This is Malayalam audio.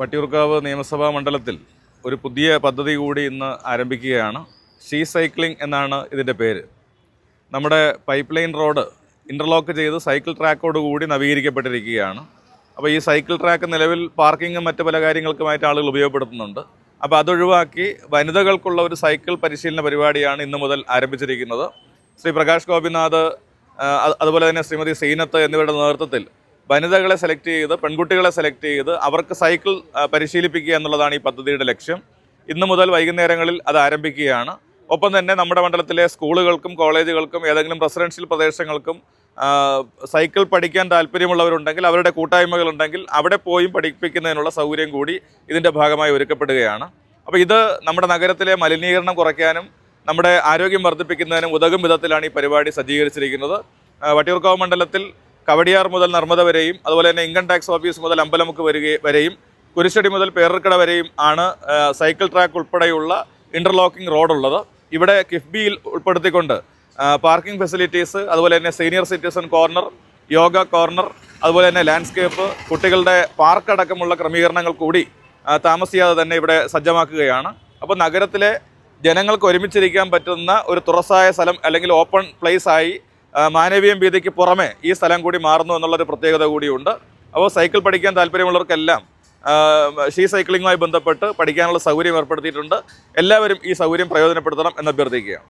വട്ടിയൂർക്കാവ് നിയമസഭാ മണ്ഡലത്തിൽ ഒരു പുതിയ പദ്ധതി കൂടി ഇന്ന് ആരംഭിക്കുകയാണ്. ഷീ സൈക്ലിംഗ് എന്നാണ് ഇതിന്റെ പേര്. നമ്മുടെ പൈപ്പ് ലൈൻ റോഡ് ഇന്റർലോക്ക് ചെയ്ത് സൈക്കിൾ ട്രാക്കോട് കൂടി നവീകരിക്കപ്പെട്ടിരിക്കുകയാണ്. അപ്പോൾ ഈ സൈക്കിൾ ട്രാക്ക് നിലവിൽ പാർക്കിങ്ങും മറ്റു പല കാര്യങ്ങൾക്കുമായിട്ട് ആളുകൾ ഉപയോഗപ്പെടുത്തുന്നുണ്ട്. അപ്പോൾ അതൊഴിവാക്കി വനിതകൾക്കുള്ള ഒരു സൈക്കിൾ പരിശീലന പരിപാടിയാണ് ഇന്ന് മുതൽ ആരംഭിച്ചിരിക്കുന്നത്. ശ്രീ പ്രകാശ് ഗോപിനാഥ് അതുപോലെ തന്നെ ശ്രീമതി സീനത്ത് എന്നിവരുടെ നേതൃത്വത്തിൽ വനിതകളെ സെലക്ട് ചെയ്ത് പെൺകുട്ടികളെ സെലക്ട് ചെയ്ത് അവർക്ക് സൈക്കിൾ പരിശീലിപ്പിക്കുക എന്നുള്ളതാണ് ഈ പദ്ധതിയുടെ ലക്ഷ്യം. ഇന്നു മുതൽ വൈകുന്നേരങ്ങളിൽ അത് ആരംഭിക്കുകയാണ്. ഒപ്പം തന്നെ നമ്മുടെ മണ്ഡലത്തിലെ സ്കൂളുകൾക്കും കോളേജുകൾക്കും ഏതെങ്കിലും റെസിഡൻഷ്യൽ പ്രദേശങ്ങൾക്കും സൈക്കിൾ പഠിക്കാൻ താല്പര്യമുള്ളവരുണ്ടെങ്കിൽ അവരുടെ കൂട്ടായ്മകളുണ്ടെങ്കിൽ അവിടെ പോയും പഠിപ്പിക്കുന്നതിനുള്ള സൗകര്യം കൂടി ഇതിന്റെ ഭാഗമായി ഒരുക്കപ്പെടുകയാണ്. അപ്പോൾ ഇത് നമ്മുടെ നഗരത്തിലെ മലിനീകരണം കുറയ്ക്കാനും നമ്മുടെ ആരോഗ്യം വർദ്ധിപ്പിക്കുന്നതിനും ഉതകും വിധത്തിലാണ് ഈ പരിപാടി സജ്ജീകരിച്ചിരിക്കുന്നത്. വട്ടിയൂർക്കാവ് മണ്ഡലത്തിൽ കവടിയാർ മുതൽ നർമ്മദ വരെയും അതുപോലെ തന്നെ ഇൻകം ടാക്സ് ഓഫീസ് മുതൽ അമ്പലമുക്ക് വരിക വരെയും കുരിശടി മുതൽ പേരർക്കട വരെയും ആണ് സൈക്കിൾ ട്രാക്ക് ഉൾപ്പെടെയുള്ള ഇന്റർലോക്കിംഗ് റോഡുള്ളത് ഇവിടെ കിഫ്ബിയിൽ ഉൾപ്പെടുത്തിക്കൊണ്ട് പാർക്കിംഗ് ഫെസിലിറ്റീസ് അതുപോലെ തന്നെ senior citizen corner yoga corner അതുപോലെ തന്നെ ലാൻഡ്സ്കേപ്പ് കുട്ടികളുടെ പാർക്ക് അടക്കമുള്ള ക്രമീകരണങ്ങൾ കൂടി താമസിയാതെ തന്നെ ഇവിടെ സജ്ജമാക്കുകയാണ്. അപ്പോൾ നഗരത്തിലെ ജനങ്ങൾക്ക് ഒരുമിച്ചിരിക്കാൻ പറ്റുന്ന ഒരു തുറസായ സ്ഥലം അല്ലെങ്കിൽ ഓപ്പൺ പ്ലേസ് ആയി മാനവീയം വീതിക്ക് പുറമെ ഈ സ്ഥലം കൂടി മാറുന്നു എന്നുള്ളൊരു പ്രത്യേകത കൂടിയുണ്ട്. അപ്പോൾ സൈക്കിൾ പഠിക്കാൻ താല്പര്യമുള്ളവർക്കെല്ലാം ഷീ സൈക്ലിങ്ങുമായി ബന്ധപ്പെട്ട് പഠിക്കാനുള്ള സൗകര്യം ഏർപ്പെടുത്തിയിട്ടുണ്ട്. എല്ലാവരും ഈ സൗകര്യം പ്രയോജനപ്പെടുത്തണം എന്ന് അഭ്യർത്ഥിക്കുകയാണ്